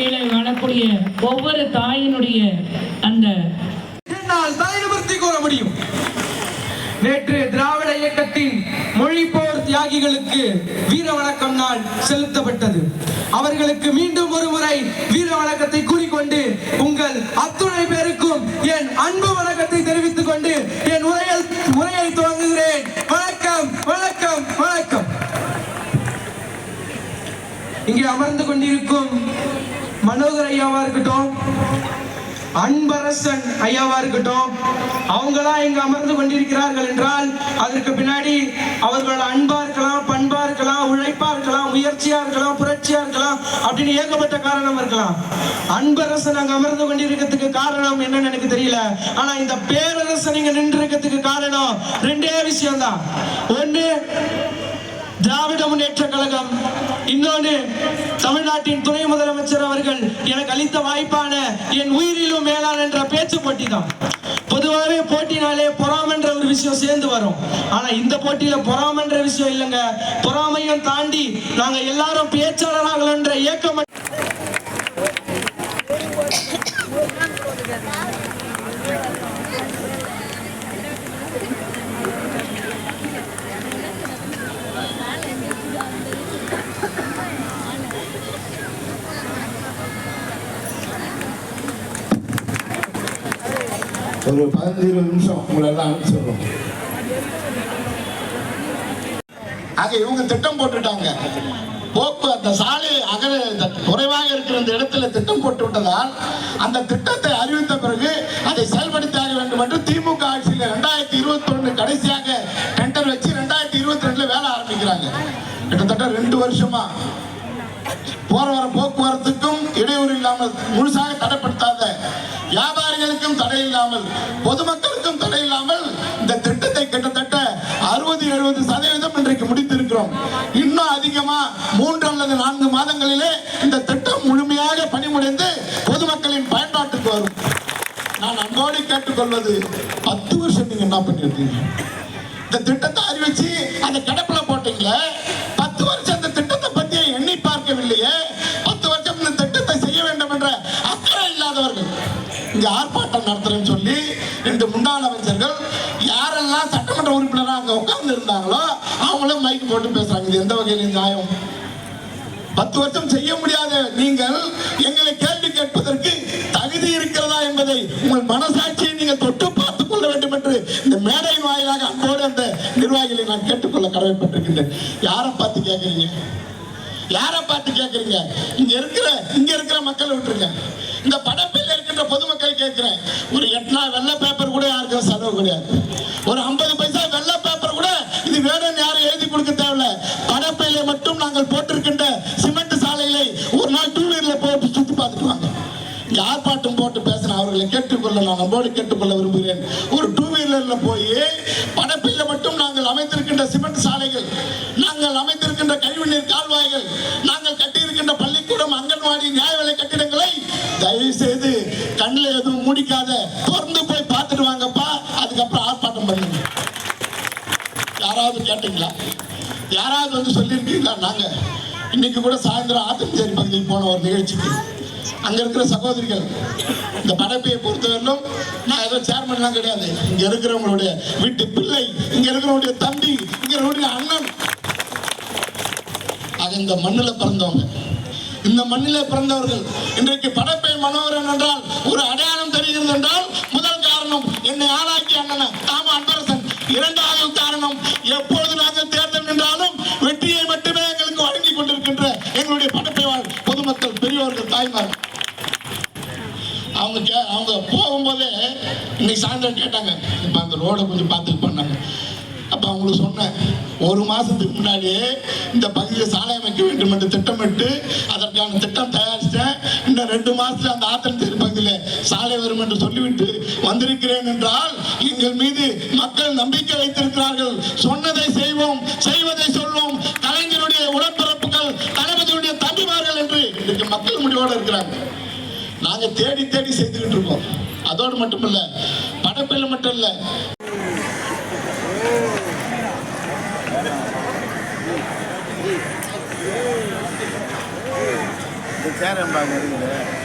கோட்டிற்கு கீழே வாழக்கூடிய ஒவ்வொரு தாயினுடைய அந்த என்னால் தாய் கூற முடியும். நேற்று திராவிட இயக்கத்தின் மொழிப்போர் தியாகிகளுக்கு வீர வணக்கம் நாள் செலுத்தப்பட்டது. அவர்களுக்கு மீண்டும் ஒரு முறை வீர வணக்கத்தை கூறிக்கொண்டு உங்கள் அத்துணை பேருக்கும் என் அன்பு வணக்கத்தை தெரிவித்துக் கொண்டு என் உரையை உரையை துவங்குகிறேன். வணக்கம் வணக்கம் வணக்கம். இங்கே அமர்ந்து கொண்டிருக்கும் மனோகர் ஐயாவா இருக்கட்டும் அன்பரசன் ஐயாவா இருக்கட்டும் அவங்களா இங்க அமர்ந்து கொண்டிருக்கிறார்கள் என்றால் அதற்கு பின்னாடி அவர்கள் அன்பா இருக்கலாம் பண்பா இருக்கலாம் உழைப்பா இருக்கலாம் முயற்சியா இருக்கலாம் புரட்சியா இருக்கலாம் அப்படின்னு ஏகப்பட்ட காரணம் இருக்கலாம். அன்பரசன் அங்க அமர்ந்து கொண்டிருக்கிறதுக்கு காரணம் என்னன்னு எனக்கு தெரியல. ஆனா இந்த பேரரசன் இங்க நின்று இருக்கிறதுக்கு காரணம் ரெண்டே விஷயம் தான் ஒன்று திராவிட முன்னேற்ற கழகம் இன்னொன்று தமிழ்நாட்டின் துணை முதலமைச்சர் அவர்கள் எனக்கு அளித்த வாய்ப்பான என் உயிரிலும் மேலான என்ற பேச்சு போட்டி தான் பொதுவாகவே போட்டினாலே பொறாமன்ற ஒரு விஷயம் சேர்ந்து வரும். ஆனா இந்த போட்டியில பொறாமன்ற விஷயம் இல்லைங்க. பொறாமையும் தாண்டி நாங்க எல்லாரும் பேச்சாளராகல என்ற இயக்கம் ஒரு பதினஞ்சு இருபது நிமிஷம் உங்களை எல்லாம் அனுப்பிச்சிடுறோம் ஆக இவங்க திட்டம் போட்டுட்டாங்க. போக்கு அந்த சாலை அகல குறைவாக இருக்கிற இந்த இடத்துல திட்டம் போட்டு விட்டதால் அந்த திட்டத்தை அறிவித்த பிறகு அதை செயல்படுத்தி வேண்டும் என்று திமுக ஆட்சியில் ரெண்டாயிரத்தி இருபத்தி ஒண்ணு கடைசியாக டெண்டர் வச்சு ரெண்டாயிரத்தி இருபத்தி ரெண்டுல வேலை ஆரம்பிக்கிறாங்க. கிட்டத்தட்ட ரெண்டு வருஷமா போற வர போக்குவரத்துக்கும் இடையூறு இல்லாமல் முழுசாக தடைப்படுத்தாத வியாபாரிகளுக்கும் தடை இல்லாமல் பொதுமக்களுக்கும் தடை இல்லாமல் இந்த திட்டத்தை கிட்டத்தட்ட அறுபது எழுபது சதவீதம் இன்றைக்கு முடித்திருக்கிறோம். இன்னும் அதிகமா மூன்று அல்லது நான்கு மாதங்களிலே இந்த திட்டம் முழுமையாக பணிமுடைந்து பொதுமக்களின் பயன்பாட்டுக்கு வரும். நான் அன்போடு கேட்டுக்கொள்வது பத்து வருஷம் நீங்க என்ன பண்ணிருக்கீங்க இந்த திட்டத்தை அறிவிச்சு அந்த கிடப்பில் போட்டீங்களே? நடத்துறேன்னு சொல்லி ரெண்டு முன்னாள் அமைச்சர்கள் யாரெல்லாம் சட்டமன்ற உறுப்பினராக அங்கே உட்கார்ந்து இருந்தாங்களோ அவங்களும் மைக் போட்டு பேசுறாங்க. இது எந்த வகையில நியாயம்? பத்து வருஷம் செய்ய முடியாத நீங்கள் எங்களை கேள்வி கேட்பதற்கு தகுதி இருக்கிறதா என்பதை உங்கள் மனசாட்சியை நீங்கள் தொட்டு பார்த்துக் கொள்ள வேண்டும் என்று இந்த மேடையின் வாயிலாக அன்போடு அந்த நிர்வாகிகளை நான் கேட்டுக்கொள்ள கடமைப்பட்டிருக்கின்றேன். யாரை பார்த்து கேட்கறீங்க? யாரை பார்த்து கேட்கறீங்க? இங்க இருக்கிற இங்க இருக்கிற மக்களை விட்டுருங்க. இந்த படப்பில் இருக்கின்ற பொதுமக்கள் கேட்கிறேன். ஒரு எட்னா வெள்ள பேப்பர் கூட யாருக்கும் செலவு கிடையாது. ஒரு ஐம்பது பைசா வெள்ள பேப்பர் கூட இது வேணும்னு யாரும் எழுதி கொடுக்க தேவையில்ல. படப்பையில மட்டும் நாங்கள் போட்டிருக்கின்ற சிமெண்ட் சாலைகளை ஒரு நாள் டூ வீலர்ல போட்டு சுத்தி பார்த்துட்டு வாங்க. இங்க ஆர்ப்பாட்டம் போட்டு பேசின அவர்களை கேட்டுக்கொள்ள நான் நம்மோடு கேட்டுக்கொள்ள விரும்புகிறேன். ஒரு டூ வீலர்ல போய் படப்பையில மட்டும் நாங்கள் அமைத்திருக்கின்ற சிமெண்ட் சாலைகள் நாங்கள் அமைத்திருக்கின்ற கழிவுநீர் கால்வாய்கள் நாங்கள் கட்டி முடிக்காத திறந்து போய் பார்த்துட்டு வாங்கப்பா. அதுக்கப்புறம் ஆர்ப்பாட்டம் பண்ணுங்க. யாராவது கேட்டீங்களா? யாராவது வந்து சொல்லியிருக்கீங்களா? நாங்க இன்னைக்கு கூட சாயந்தரம் ஆத்தஞ்சேரி பகுதிக்கு போன ஒரு நிகழ்ச்சிக்கு. அங்க இருக்கிற சகோதரிகள் இந்த படைப்பையை பொறுத்தவரையிலும் நான் ஏதோ சேர்மன்லாம் கிடையாது. இங்க இருக்கிறவங்களுடைய வீட்டு பிள்ளை இங்க இருக்கிறவங்களுடைய தம்பி இங்க இருக்கிறவங்களுடைய அண்ணன். அது இந்த மண்ணில் பிறந்தவங்க. இந்த மண்ணிலே பிறந்தவர்கள் இன்றைக்கு படைப்பை மனோகரன் என்றால் ஒரு அடையாளம் என்னை ஆளாக்கி அண்ணன் ஆமா அன்பரசன். இரண்டாவது காரணம் எப்போது நாங்கள் தேர்தல் நின்றாலும் வெற்றியை மட்டுமே எங்களுக்கு வழங்கி கொண்டிருக்கின்ற எங்களுடைய படைப்பை வாழ் பொதுமக்கள் பெரியவர்கள் தாய்மார் அவங்க கே- அவங்க போகும்போதே இன்னைக்கு சாயந்தரம் கேட்டாங்க இப்போ அந்த ரோடை கொஞ்சம் பார்த்துட்டு பண்ணாங்க அப்போ அவங்களுக்கு சொன்னேன் ஒரு மாசத்துக்கு முன்னாடியே இந்த பகுதியில் சாலை அமைக்க வேண்டும் என்று திட்டமிட்டு அதற்கான திட்டம் தயாரித்தேன் இன்னும் ரெண்டு மாசத்துல அந்த ஆத்தன்தேரி பகுதியில் சாலை வரும் என்று சொல்லிவிட்டு வந்திருக்கிறேன் என்றால் எங்கள் மீது மக்கள் நம்பிக்கை வைத்திருக்கிறார்கள். சொன்னதை செய்வோம் செய்வதை சொல்வோம். கலைஞருடைய உடன்பிறப்புகள் தளபதியுடைய தம்பிமார்கள் என்று இன்றைக்கு மக்கள் முடிவோடு இருக்கிறாங்க. நாங்க தேடி தேடி செய்துகிட்டு இருக்கோம். அதோடு மட்டுமல்ல படப்பில் மட்டும் இல்லை சேரம்பாங்க இருக்குது